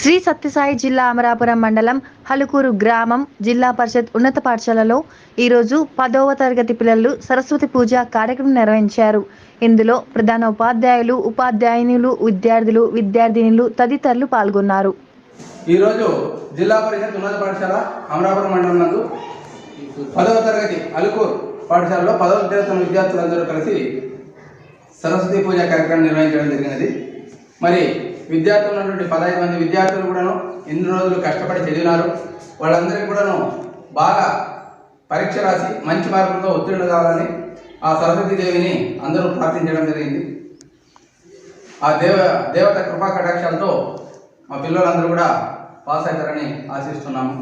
శ్రీ సత్యసాయి జిల్లా అమరాపురం మండలం హలుకూరు గ్రామం జిల్లా పరిషత్ ఉన్నత పాఠశాలలో ఈరోజు పదవ తరగతి పిల్లలు సరస్వతి పూజ కార్యక్రమం నిర్వహించారు. ఇందులో ప్రధాన ఉపాధ్యాయులు ఉపాధ్యాయునులు విద్యార్థులు విద్యార్థినులు తదితరులు పాల్గొన్నారు. ఈరోజు జిల్లా పరిషత్ ఉన్నత పాఠశాల అమరాపురం మండలం నందు పదవ తరగతి అలుకూరు పాఠశాలలో పదవ తరగతి విద్యార్థులందరూ కలిసి సరస్వతి పూజ కార్యక్రమం నిర్వహించడం జరిగినది. మరి విద్యార్థులు ఉన్నటువంటి పదహైదు మంది విద్యార్థులు కూడాను ఎన్ని రోజులు కష్టపడి చదివినారు వాళ్ళందరికీ కూడాను బాగా పరీక్ష రాసి మంచి మార్కులతో ఉత్తీర్ణులు కావాలని ఆ సరస్వతి దేవిని అందరూ ప్రార్థించడం జరిగింది. ఆ దేవ దేవత కృపా కటాక్షాలతో మా పిల్లలందరూ కూడా పాస్ అవుతారని ఆశిస్తున్నాము.